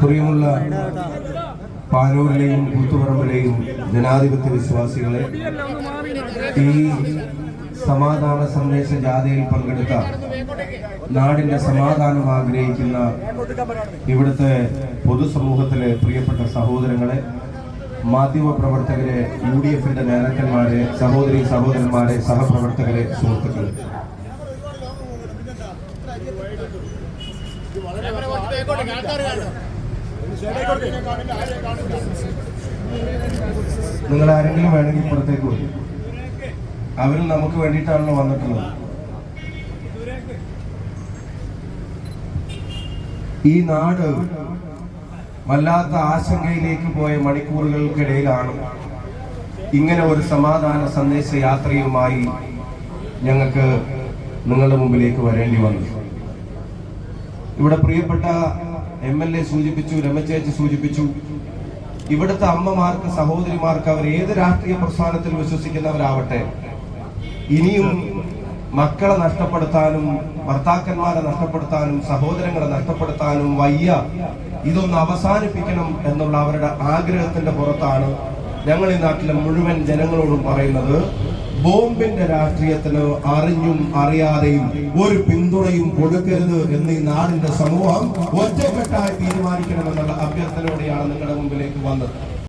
പ്രിയമുള്ള പാനൂരിലെയും കൂത്തുപറമ്പിലെയും ജനാധിപത്യ വിശ്വാസികളെ ഈ സമാധാന സന്ദേശ ജാഥയിൽ പങ്കെടുത്ത നാടിന്റെ സമാധാനം ആഗ്രഹിക്കുന്ന ഇവിടുത്തെ പൊതുസമൂഹത്തിലെ പ്രിയപ്പെട്ട സഹോദരങ്ങളെ മാധ്യമ പ്രവർത്തകരെ യു ഡി എഫിന്റെ നേതാക്കന്മാരെ സഹോദരി സഹോദരന്മാരെ സഹപ്രവർത്തകരെ സുഹൃത്തുക്കളെ. നിങ്ങൾ ആരെങ്കിലും വേണമെങ്കിൽ ഇപ്പുറത്തേക്ക് വരും. അവരും നമുക്ക് വേണ്ടിയിട്ടാണല്ലോ വന്നിട്ടുള്ളത്. ഈ നാട് വല്ലാത്ത ആശങ്കയിലേക്ക് പോയ മണിക്കൂറുകൾക്കിടയിലാണ് ഇങ്ങനെ ഒരു സമാധാന സന്ദേശ യാത്രയുമായി ഞങ്ങൾക്ക് നിങ്ങളുടെ മുമ്പിലേക്ക് വരേണ്ടി വന്നു ഇവിടെ പ്രിയപ്പെട്ട എം എൽ എ സൂചിപ്പിച്ചു രമചേച്ചി സൂചിപ്പിച്ചു. ഇവിടുത്തെ അമ്മമാർക്ക് സഹോദരിമാർക്ക് അവർ ഏത് രാഷ്ട്രീയ പ്രസ്ഥാനത്തിൽ വിശ്വസിക്കുന്നവരാവട്ടെ ഇനിയും മക്കളെ നഷ്ടപ്പെടുത്താനും ഭർത്താക്കന്മാരെ നഷ്ടപ്പെടുത്താനും സഹോദരങ്ങളെ നഷ്ടപ്പെടുത്താനും വയ്യ. ഇതൊന്ന് അവസാനിപ്പിക്കണം എന്നുള്ള അവരുടെ ആഗ്രഹത്തിന്റെ പുറത്താണ് ഞങ്ങൾ ഈ നാട്ടിലെ മുഴുവൻ ജനങ്ങളോടും പറയുന്നത്. ബോംബിന്റെ രാഷ്ട്രീയത്തിന് അറിഞ്ഞും അറിയാതെയും ഒരു പിന്തുണയും കൊടുക്കരുത് എന്ന് ഈ നാടിന്റെ സമൂഹം ഒറ്റക്കെട്ടായി തീരുമാനിക്കണമെന്നുള്ള അഭ്യർത്ഥനയോടെയാണ് നിങ്ങളുടെ മുമ്പിലേക്ക് വന്നത്.